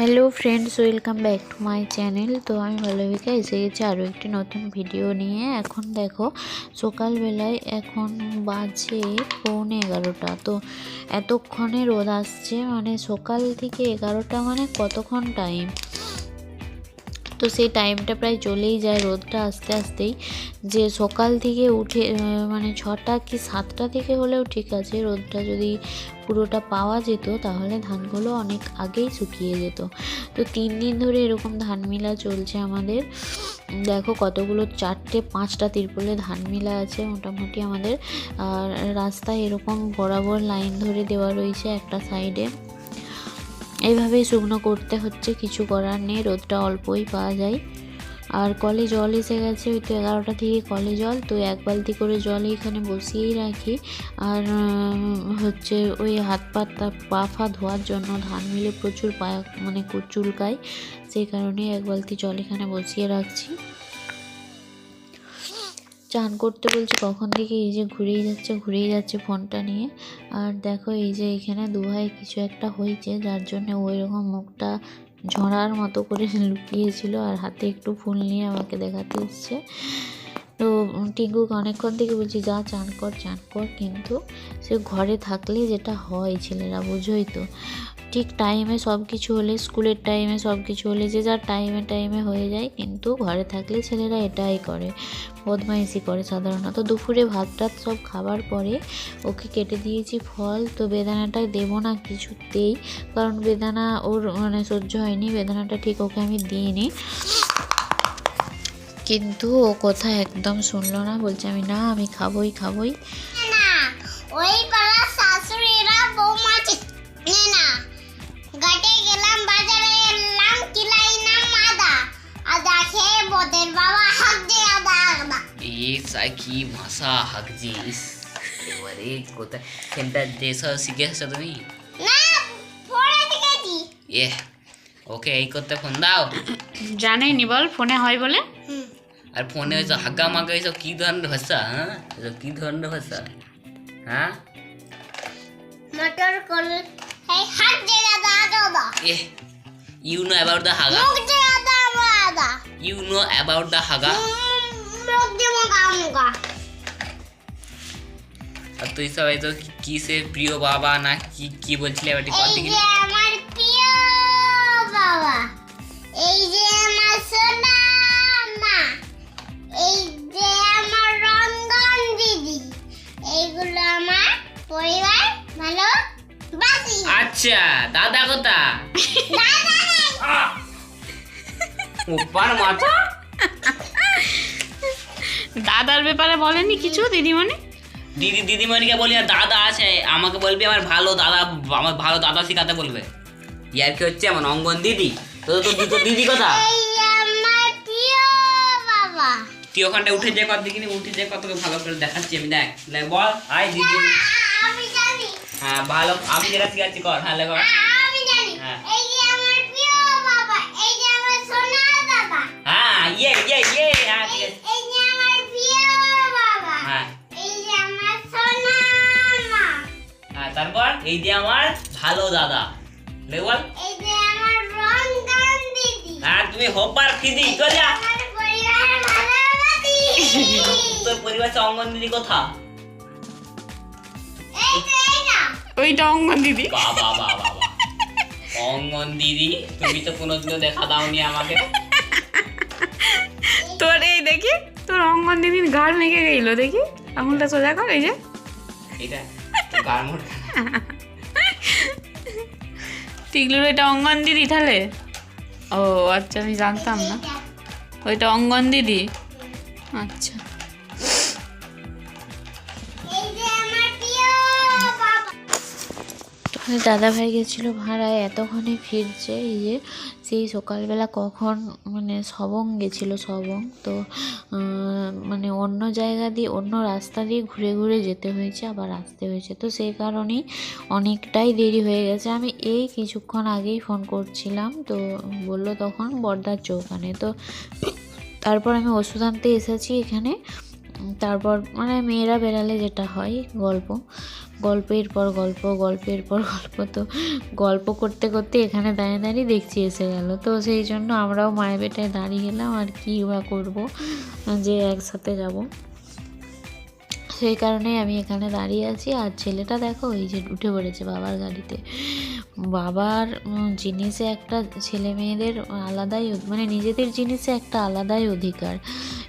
Hello friends welcome back to my channel তো আমি ভালোবিকা এসে গেছি আরও একটি নতুন ভিডিও নিয়ে। এখন দেখো, সকালবেলায় এখন বাজে পৌনে এগারোটা। তো এতক্ষণে রোদ আসছে মানে সকাল থেকে এগারোটা মানে কতক্ষণ টাইম তো সেই টাইমটা প্রায় চলেই যায় রোদটা আস্তে আস্তেই। যে সকাল থেকে উঠে মানে ছটা কি সাতটা থেকে হলেও ঠিক আছে, রোদটা যদি পুরোটা পাওয়া যেত তাহলে ধানগুলো অনেক আগেই শুকিয়ে যেত। তো তিন দিন ধরে এরকম ধান মিলা চলছে আমাদের। দেখো কতগুলো, চারটে পাঁচটা তিরপলে ধান মিলা আছে মোটামুটি আমাদের। রাস্তায় এরকম বরাবর লাইন ধরে দেওয়া রয়েছে একটা সাইডে এইভাবেই শুকনো করতে হচ্ছে, কিছু করার নেই, রোদটা অল্পই পাওয়া যায়। আর কলে জল এসে গেছে, ওই তো এগারোটা থেকে কলে জল, তো এক বালতি করে জল এখানে বসিয়েই রাখি। আর হচ্ছে ওই হাত পা তা- পা ফা ধোয়ার জন্য ধান মিলে প্রচুর পায়া মানে চুলকায়, সেই কারণে এক বালতি জল এখানে বসিয়ে রাখছি। চান করতে বলছি কখন থেকে এই যে ঘুরেই যাচ্ছে ঘুরেই যাচ্ছে ফোনটা নিয়ে। আর দেখো এই যে এখানে দুহায় কিছু একটা হয়েছে, যার জন্য ওই রকম মুখটা ঝরার মতো করে লুকিয়েছিল আর হাতে একটু ফুল নিয়ে আমাকে দেখাতে এসছে। তো টিঙ্কুকে অনেকক্ষণ থেকে বলছি, যা, চান কর চান কর। কিন্তু সে ঘরে থাকলে যেটা হয় ছেলেরা, বোঝোই তো। ঠিক টাইমে সব কিছু হলে, স্কুলের টাইমে সব কিছু হলে, যে যার টাইমে টাইমে হয়ে যায়, কিন্তু ঘরে থাকলে ছেলেরা এটাই করে, বদমাইশি করে সাধারণত। দুপুরে ভাত টাত সব খাবার পরে ওকে কেটে দিয়েছি ফল। তো বেদানাটা দেবো না কিছুতেই, কারণ বেদানা ওর মানে সহ্য হয়নি। বেদানাটা ঠিক ওকে আমি দিইনি। কিন্তু ও কথা একদম শুনলো না বলছে আমি না আমি খাবোই খাবোই। না ওই শাশুড়িরা বৌমা না গাটে গেলাম বাজারে এলাম কিলাইলাম আদা আদা খেয়ে বোদের বাবা আদা আদা। এই কি ভাষা হাকজিস এবারে কোথায়? সেন্টার শিখে তুমি? না পড়ে দিকেছি এ ওকে এই করতে ফোন দাও। জানেনি বল ফোনে হয় বলে? আর ফোনে ওই হাগা মাগা এইসব কি ধরনের ভাষা হ্যাঁ? এসব কি ধরনের ভাষা? হ্যাঁ? মটর কল এই হাত দিয়ে আদা আদা আদা এ ইউ নো অ্যাবাউট দ্য হাগা মুখ দিয়ে আদা আদা আদা ইউ নো অ্যাবাউট দ্য হাগা মুখ দিয়ে মুগা মুগা আর তুই সব এই তো কিসের প্রিয় বাবা না কি কি বলছিলি? এবার কত যে আমার প্রিয় বাবা। এই যে উপার মাথা। দাদার ব্যাপারে বলেনি কিছু দিদিমণি? দিদি দিদিমণিকে বলি আর দাদা আছে আমাকে বলবি আমার ভালো দাদা আমার ভালো দাদা শেখাতে বলবে। ইয়ার কি হচ্ছে আমার অঙ্গন দিদি? তো তো তো দিদি কথা তুই ওখানটা উঠে যে কত দেখিনি উঠে যে কত ভালো করে দেখাচ্ছি আমি দেখ। বল আয় দিদি। আ- আমি জানি। হ্যাঁ ভালো আমি যেটা শিখাচ্ছি কর হ্যাঁ লেখো। ইয়ে ইয়ে ইয়ে হ্যাঁ ঠিক এই আছে এই যে আমার প্রিয় বাবা হ্যাঁ এই যে আমার সোনা মা হ্যাঁ তারপর এই যে আমার ভালো দাদা লে বল এই যে আমার রঙ্গন দিদি হ্যাঁ তুমি হোপার খিদি চল যা আমার পরিবার ভালোবাসি তোর পরিবার অঙ্গন দিদি কোথা ওইটা অঙ্গন দিদি বাবা বাবা বাবা অঙ্গন দিদি তুমি তো কোনোদিনও দেখা দাওনি আমাকে তোর দিদির গাল মেখে গেল দেখি? আঙুলটা সোজা কর এই যে। টিকলুর এটা অঙ্গন দিদি তাহলে? ও আচ্ছা আমি জানতাম না। ওইটা অঙ্গন দিদি? আচ্ছা। দাদা ভাই গেছিল ভাড়ায়, এতক্ষণে ফিরছে এই যে সেই সকালবেলা কখন মানে সবং গেছিল, সবং। তো মানে অন্য জায়গা দিয়ে, অন্য রাস্তা দিয়ে ঘুরে ঘুরে যেতে হয়েছে, আবার আসতে হয়েছে। তো সেই কারণেই অনেকটাই দেরি হয়ে গেছে। আমি এই কিছুক্ষণ আগেই ফোন করছিলাম, তো বলল তখন বর্দার চৌকানে। তো তারপর আমি ওষুধ আনতে এসেছি এখানে। তারপর মানে মেয়েরা বেরালে যেটা হয়, গল্প। গল্পের পর গল্প, গল্পের পর গল্প তো গল্প করতে করতে এখানে দাঁড়িয়ে দাঁড়িয়ে দেখছি এসে গেল। তো সেই জন্য আমরাও মায়ের বেটায় দাঁড়িয়ে গেলাম আর কী বা করব, যে একসাথে যাব। সেই কারণে আমি এখানে দাঁড়িয়ে আছি। আর ছেলেটা দেখো, এই যে উঠে পড়েছে বাবার গাড়িতে। বাবার জিনিসে একটা ছেলে মেয়েদের আলাদাই মানে নিজেদের জিনিসে একটা আলাদাই অধিকার।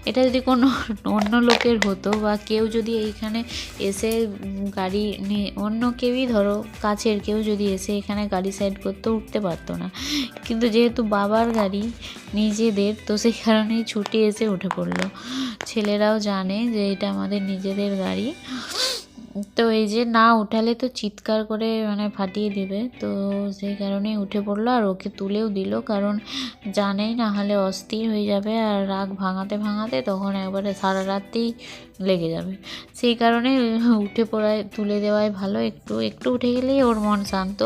এটা যদি কোনো অন্য লোকের হতো বা কেউ যদি এইখানে এসে গাড়ি নিয়ে, অন্য কেউই ধরো কাছের কেউ যদি এসে এখানে গাড়ি সাইড করতে, উঠতে পারতো না। কিন্তু যেহেতু বাবার গাড়ি নিজেদের, তো সেই কারণেই ছুটি এসে উঠে পড়ল। ছেলেরাও জানে যে এটা আমাদের নিজেদের গাড়ি। তো এই যে না উঠালে তো চিৎকার করে মানে ফাটিয়ে দেবে। তো সেই কারণেই উঠে পড়ল আর ওকে তুলেও দিল। কারণ জানেই না হলে অস্থির হয়ে যাবে আর রাগ ভাঙাতে ভাঙাতে তখন একবারে সারা রাতেই লেগে যাবে। সেই কারণে উঠে পড়ায়, তুলে দেওয়াই ভালো। একটু একটু উঠে গেলেই ওর মন শান্ত।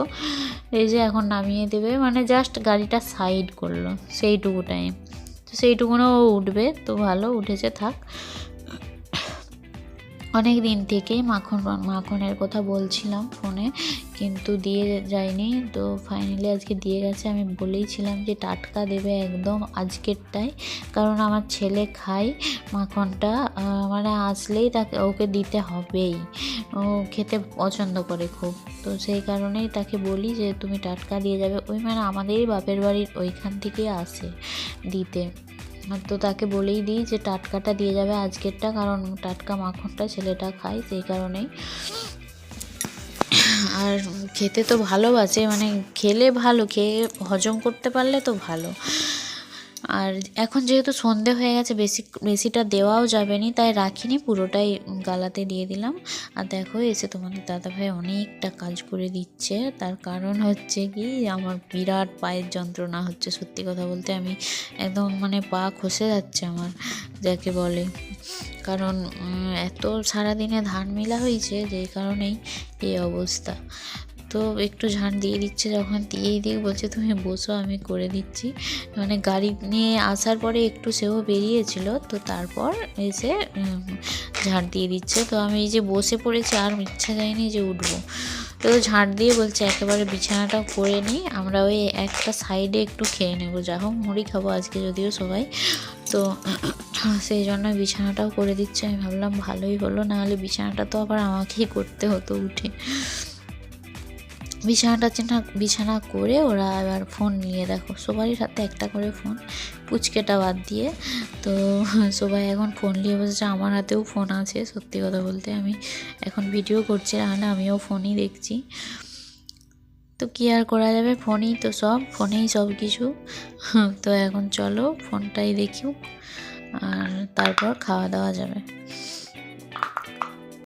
এই যে এখন নামিয়ে দেবে। মানে জাস্ট গাড়িটা সাইড করল। সেইটুকু টাইম তো সেইটুকুনও ও উঠবে। তো ভালো, উঠেছে থাক। অনেক দিন থেকেই মাখন, মাখনের কথা বলছিলাম ফোনে, কিন্তু দিয়ে যায়নি। তো ফাইনালি আজকে দিয়ে গেছে। আমি বলেইছিলাম যে টাটকা দেবে একদম আজকেরটাই। কারণ আমার ছেলে খায় মাখনটা মানে আসলেই তাকে, ওকে দিতে হবেই। ও খেতে পছন্দ করে খুব। তো সেই কারণেই তাকে বলি যে, তুমি টাটকা দিয়ে যাবে। ওই মানে আমাদেরই বাপের বাড়ির ওইখান থেকেই আসে দিতে। তো তাকে বলেই দিই যে টাটকাটা দিয়ে যাবে আজকেরটা, কারণ টাটকা মাখনটা ছেলেটা খায় সেই কারণেই। আর খেতে তো ভালোবাসে মানে খেলে ভালো, খেয়ে হজম করতে পারলে তো ভালো। আর এখন যেহেতু সন্ধে হয়ে গেছে বেশি বেশিটা দেওয়াও যাবে নি তাই রাখিনি, পুরোটাই গালাতে দিয়ে দিলাম। আর দেখো এসে তোমাদের দাদাভাই অনেকটা কাজ করে দিচ্ছে। তার কারণ হচ্ছে কি, আমার বিরাট পায়ের যন্ত্রণা হচ্ছে সত্যি কথা বলতে। আমি একদম মানে পা খসে যাচ্ছে আমার, যাকে বলে। কারণ এত সারাদিনে ধান মেলা হয়েছে যেই কারণেই এই অবস্থা। তো একটু ঝাঁট দিয়ে দিচ্ছে যখন দিয়েই দিয়ে বলছে, তুমি বসো, আমি করে দিচ্ছি। মানে গাড়ি নিয়ে আসার পরে একটু সেও বেরিয়েছিল, তো তারপর এসে ঝাঁট দিয়ে দিচ্ছে। তো আমি এই যে বসে পড়েছি, আর ইচ্ছা যায়নি যে উঠবো। তো ঝাঁট দিয়ে বলছে, একেবারে বিছানাটাও করে নিই আমরা ওই একটা সাইডে একটু খেয়ে নেব। যা হোক, মুড়ি খাব আজকে যদিও সবাই। তো সেই জন্য বিছানাটাও করে দিচ্ছে। আমি ভাবলাম, ভালোই হলো, নাহলে বিছানাটা তো আবার আমাকেই করতে হতো উঠে। বিছানাটা চেনা বিছানা করে ওরা এবার ফোন নিয়ে দেখো, সবারই হাতে একটা করে ফোন, পুচকেটা বাদ দিয়ে। তো সবাই এখন ফোন নিয়ে বসেছে, আমার হাতেও ফোন আছে, সত্যি কথা বলতে আমি এখন ভিডিও করছি নাহলে আমিও ফোনই দেখছি। তো কী আর করা যাবে, ফোনই তো সব, ফোনেই সব কিছু। তো এখন চলো, ফোনটাই দেখি আর তারপর খাওয়া দাওয়া যাবে।